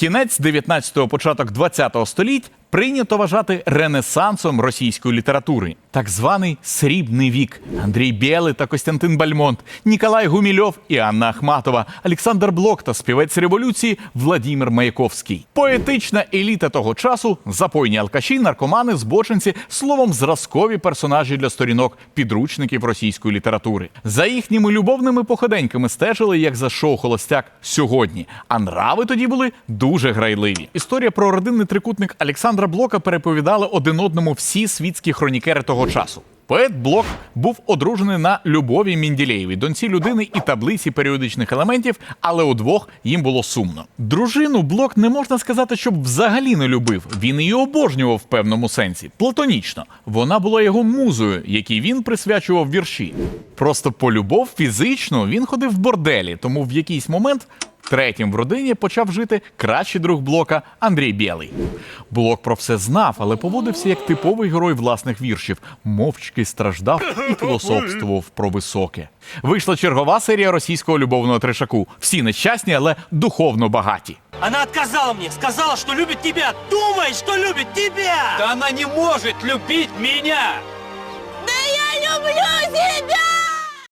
Кінець 19-го, початок 20-го століть прийнято вважати ренесансом російської літератури, так званий срібний вік. Андрій Бєлий та Костянтин Бальмонт, Ніколай Гумільов і Анна Ахматова, Олександр Блок та співець революції Владимир Маяковський. Поетична еліта того часу, запойні алкаші, наркомани, збочинці, словом, зразкові персонажі для сторінок підручників російської літератури. За їхніми любовними походеньками стежили як за шоу Холостяк сьогодні. А нрави тоді були дуже грайливі. Історія про родинний трикутник Олександра Блока переповідали один одному всі світські хронікери того часу. Поет Блок був одружений на Любові Мінділеєвій, доньці людини і таблиці періодичних елементів, але удвох їм було сумно. Дружину Блок не можна сказати, щоб взагалі не любив. Він її обожнював в певному сенсі, платонічно. Вона була його музою, якій він присвячував вірші. Просто по любов фізично він ходив в борделі, тому в якийсь момент Третім в родині почав жити кращий друг блока Андрій Білий. Блок про все знав, але поводився як типовий герой власних віршів, мовчки страждав і філософствував про високе. Вийшла чергова серія російського любовного трешаку. Всі нещасні, але духовно багаті. Она отказала мне, сказала, что любит тебя. Думай, что любит тебя! Да она не может любить меня!